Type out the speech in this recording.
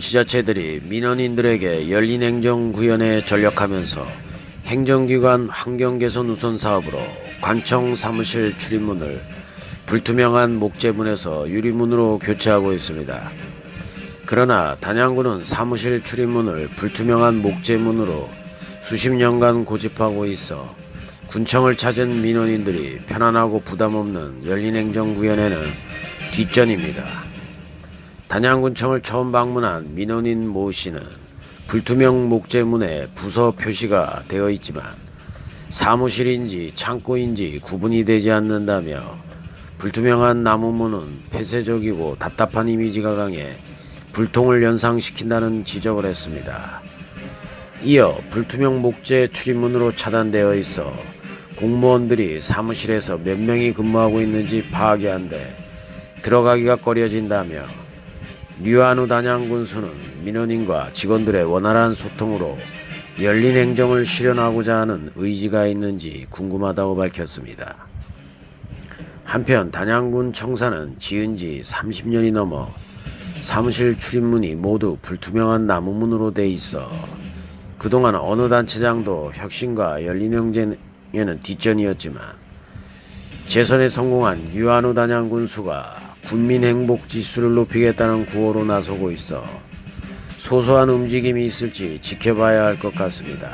지자체들이 민원인들에게 열린 행정 구현에 전력하면서 행정기관 환경 개선 우선 사업으로 관청 사무실 출입문을 불투명한 목재문에서 유리문으로 교체하고 있습니다. 그러나 단양구는 사무실 출입문을 불투명한 목재문으로 수십 년간 고집하고 있어 군청을 찾은 민원인들이 편안하고 부담 없는 열린 행정 구현에는 뒷전입니다. 단양군청을 처음 방문한 민원인 모 씨는 불투명 목재문에 부서 표시가 되어 있지만 사무실인지 창고인지 구분이 되지 않는다며 불투명한 나무문은 폐쇄적이고 답답한 이미지가 강해 불통을 연상시킨다는 지적을 했습니다. 이어 불투명 목재 출입문으로 차단되어 있어 공무원들이 사무실에서 몇 명이 근무하고 있는지 파악이 안 돼 들어가기가 꺼려진다며 류한우 단양 군수는 민원인과 직원들의 원활한 소통으로 열린 행정을 실현하고자 하는 의지가 있는지 궁금하다고 밝혔습니다. 한편 단양군 청사는 지은 지 30년이 넘어 사무실 출입문이 모두 불투명한 나무문으로 돼 있어 그동안 어느 단체장도 혁신과 열린 행정에는 뒷전이었지만 재선에 성공한 유한우 단양군수가 군민 행복 지수를 높이겠다는 구호로 나서고 있어 소소한 움직임이 있을지 지켜봐야 할 것 같습니다.